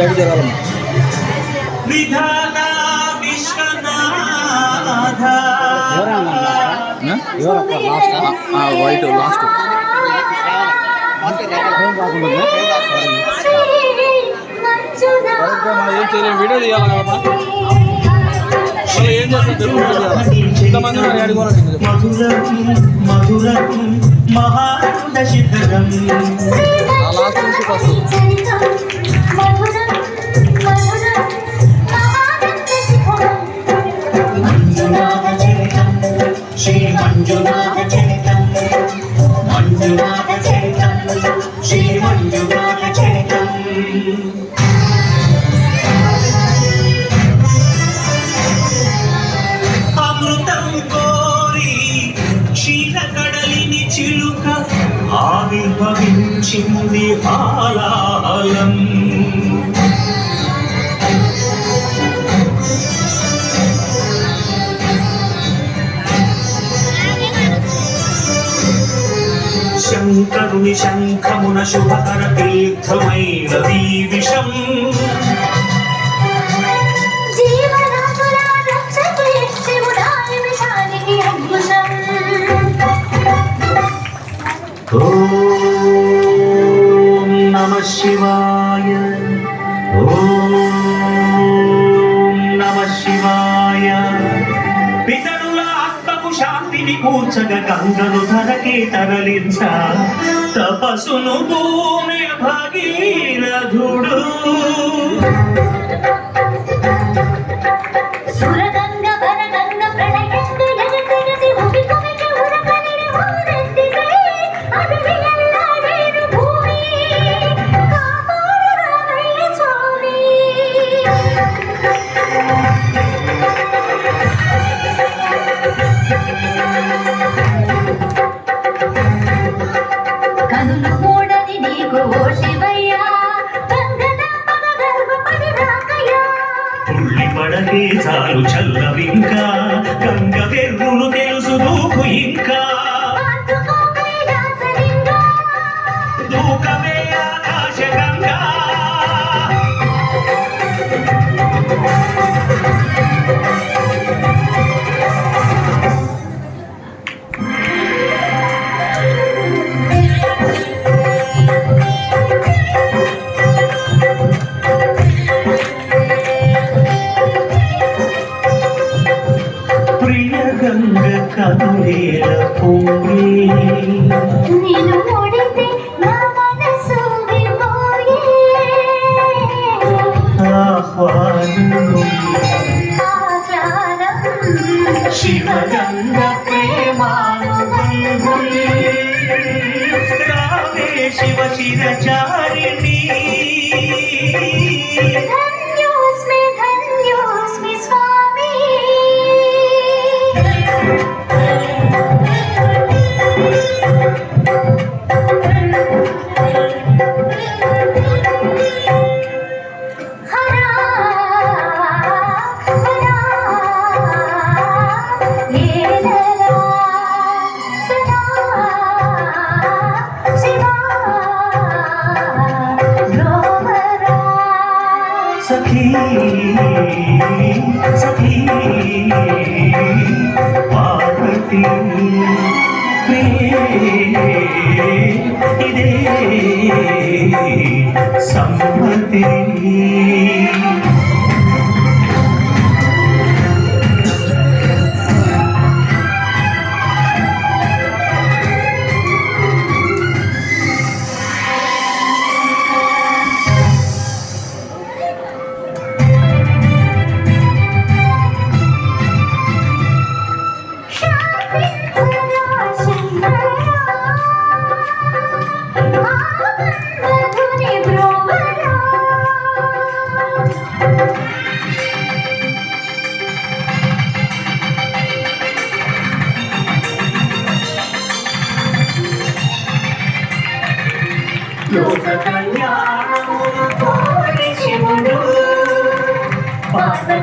ఈ సైడ్ జరగాలమ్మా విధాత Viswanatha ఎవరక్క last white last ఏం కాకుండా మనం ఏం చేయలేము వీడియో తీయాలి కదమ్మా అసలు ఏం చేస్తాం తెలుగు వీడియో తీయాలి ఇంతమంది మరి అడుగుకోవాలి మధురం మధురం మహారుణ మంజునాథ చరితం శ్రీ మంజునాథ చరితం అమృతం కోరి క్షీర కడలిని చిలుక ఆవిర్భవించింది ఆలాలం శంకరుని శంఖమున శుభకర తీర్థమైనది విషం ఓం నమ శివాయ పూచగ కూర్చగ గంగను ధరకే తరలించ. తపసును భూమి భగీరథుడు. నీకు ఓ శివయ్య చాలు చల్లవింకా గంగ వెర్రులు తెలుసు గంగ పొంగి నేను ఓడితే నా మనసు ఆహ్వానం శివగంగ రావే శివ శిరచారిణి సఖీ సఖీ పార్వతి ప్రియ ఇదే సంపతి.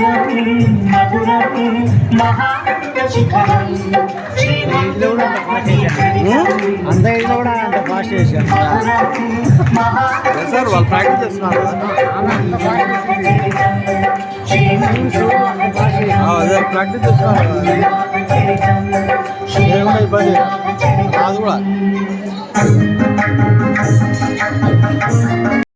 మధురం మధురం మహానంద శిఖరం. శ్రీమంజునాథమి చరితం అంత ఇంట్లో కూడా అంత ఫాస్ట్ లేదు సార్ వాళ్ళు ప్రాక్టీస్ చేస్తున్నారు? అదే ప్రాక్టీస్ చేస్తున్నారు? ఇబ్బంది? అది కూడా.